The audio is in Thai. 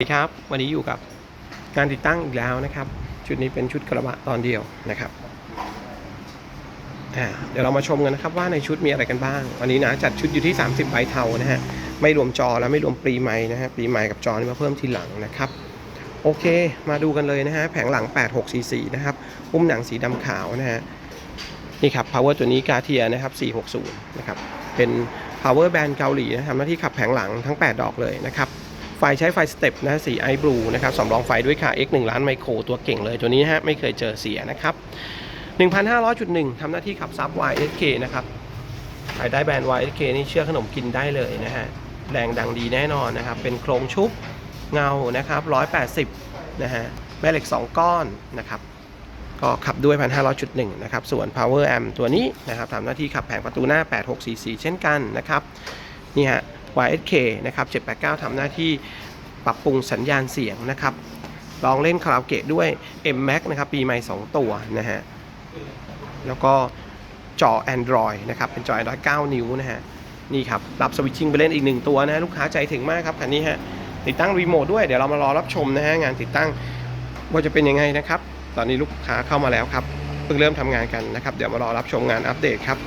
สวัสดีครับวันนี้อยู่กับการติดตั้งอีกแล้วนะครับ ชุดนี้เป็นชุดกระบะตอนเดียวนะครับเดี๋ยวเรามาชมกันนะครับว่าในชุดมีอะไรกันบ้าง วันนี้นะจัดชุดอยู่ที่ 30ใบเทานะฮะไม่รวมจอและไม่รวมปรีไม้นะฮะปรีไม้กับจอนี่มาเพิ่มทีหลังนะครับ โอเค มาดูกันเลยนะฮะแผงหลัง 8644 นะครับอุ้มหนังสีดำขาวนะฮะนี่ครับ power ตัวนี้กาเทียนะครับ460 นะครับเป็น power band เกาหลีนะทำหน้าที่ขับแผงหลังทั้ง 8 ดอกเลยนะครับ ไฟใช้ไฟสเต็ปนะสีไอบลูนะครับสำรองไฟด้วยค่ะ X 1ล้านไมโครตัวเก่งเลยตัวนี้นะฮะไม่เคยเจอเสียนะครับ 1,500.1ทำหน้าที่ขับซับ YSK นะครับภายใต้แบรนด์ YSK นี่เชื่อขนมกินได้เลยนะฮะแรงดังดีแน่นอนนะครับ เป็นโครงชุบเงานะครับ 180 นะฮะแม่เหล็ก 2 ก้อนนะครับก็ขับด้วย 1,500.1 นะครับ ส่วน Power Amp ตัวนี้นะครับทำหน้าที่ขับแผงประตูหน้า 8644 เช่นกันนะครับ นี่ฮะ YSK นะครับ789ทำหน้าที่ปรับปรุงสัญญาณเสียงนะครับ ลองเล่นคาราโอเกะด้วย M Max นะครับปีใหม่ 2 ตัวนะฮะ แล้วก็จอ Android นะครับ เป็นจอ Android 9 นิ้วนะฮะ นี่ครับ รับสวิตชิ่งไปเล่นอีกหนึ่งตัวนะฮะลูกค้าใจถึงมากครับคันนี้ฮะ ติดตั้งรีโมทด้วย เดี๋ยวเรามารอรับชมนะฮะ งานติดตั้งว่าจะเป็นยังไงนะครับ ตอนนี้ลูกค้าเข้ามาแล้วครับ เพิ่งเริ่มทำงานกันนะครับ เดี๋ยวมารอรับชมงานอัปเดตครับ